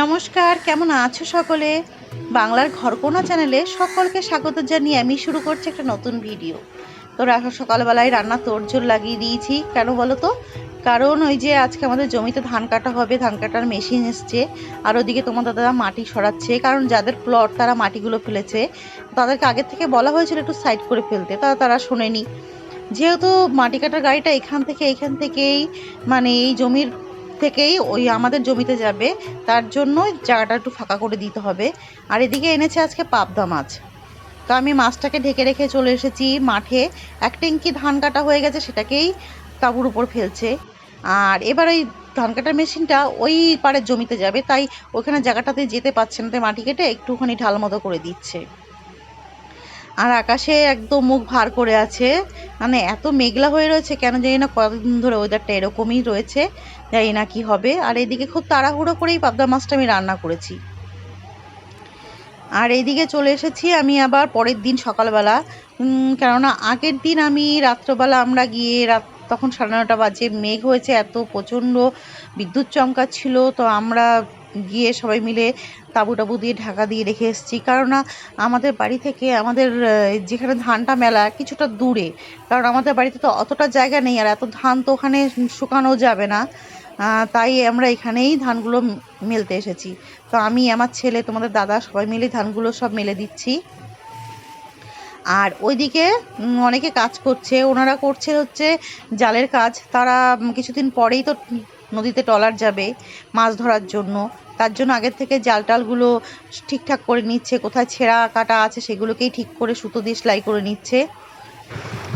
নমস্কার, কেমন আছো সকলে? বাংলার ঘরকোনা চ্যানেলে সকলকে স্বাগত জানিয়ে আমি শুরু করছি একটা নতুন ভিডিও। তো সকালবেলায় রান্না তোড়জোড় লাগিয়ে দিয়েছি। কেন বলো তো? কারণ ওই যে আজকে আমাদের জমিতে ধান কাটা হবে, ধান কাটার মেশিন এসছে। আর ওদিকে তোমার দাদা মাটি সরাচ্ছে, কারণ যাদের প্লট তারা মাটিগুলো ফেলেছে, তাদেরকে আগের থেকে বলা হয়েছিল একটু সাইড করে ফেলতে তারা তারা শোনেনি। যেহেতু মাটি কাটার গাড়িটা এখান থেকে, এখান থেকেই মানে এই জমির থেকেই ওই আমাদের জমিতে যাবে, তার জন্য জায়গাটা একটু ফাঁকা করে দিতে হবে। আর এদিকে এনেছে আজকে পাবদা মাছ। তো আমি মাছটাকে ঢেকে রেখে চলে এসেছি মাঠে। এক ট্যাঙ্কি ধান কাটা হয়ে গেছে, সেটাকেই তাবুর উপর ফেলছে। আর এবার ওই ধান কাটার মেশিনটা ওই পাড়ের জমিতে যাবে, তাই ওখানে জায়গাটাতে যেতে পারছে না, তাই মাটি কেটে একটুখানি ঢাল মতো করে দিচ্ছে। আর আকাশে একদম মুখ ভার করে আছে। মানে এত মেঘলা হয়ে রয়েছে, কেন জানি না কতদিন ধরে ওয়েদারটা এরকমই রয়েছে। জানি না কি হবে। আর এদিকে খুব তাড়াহুড়ো করেই পাবদা মাছটা আমি রান্না করেছি। আর এইদিকে চলে এসেছি আমি আবার পরের দিন সকালবেলা। কেননা আগের দিন আমি রাত্রবেলা আমরা গিয়ে রাত, তখন সাড়ে নটা বাজে মেঘ হয়েছে, এত প্রচণ্ড বিদ্যুৎ চমকাচ্ছিল। তো আমরা গিয়ে সবাই মিলে তাবু টাবু দিয়ে ঢাকা দিয়ে রেখে এসেছি। কেননা আমাদের বাড়ি থেকে আমাদের যেখানে ধানটা মেলা কিছুটা দূরে, কারণ আমাদের বাড়িতে তো অতটা জায়গা নেই আর এত ধান তো ওখানে শুকানো যাবে না। তাই আমরা এখানেই ধানগুলো মেলতে এসেছি। তো আমি, আমার ছেলে, তোমাদের দাদা সবাই মিলে ধানগুলো সব মেলে দিচ্ছি। আর ওইদিকে অনেকে কাজ করছে। ওনারা করছে হচ্ছে জালের কাজ। তারা কিছুদিন পরেই তো নদীতে ট্রলার যাবে মাছ ধরার জন্য। তার জন্য আগের থেকে জাল টালগুলো ঠিকঠাক করে নিচ্ছে, কোথায় ছেঁড়া কাটা আছে সেগুলোকেই ঠিক করে সুতো দিয়ে সেলাই করে নিচ্ছে।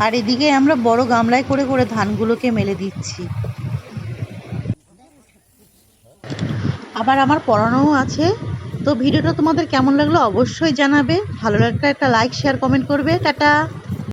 আর এদিকে আমরা বড় গামলায় করে করে ধানগুলোকে মেলে দিচ্ছি। আবার আমার পড়ানোও আছে। তো ভিডিওটা তোমাদের কেমন লাগল অবশ্যই জানাবে। ভালো লাগলে একটা লাইক শেয়ার কমেন্ট করবে। টাটা!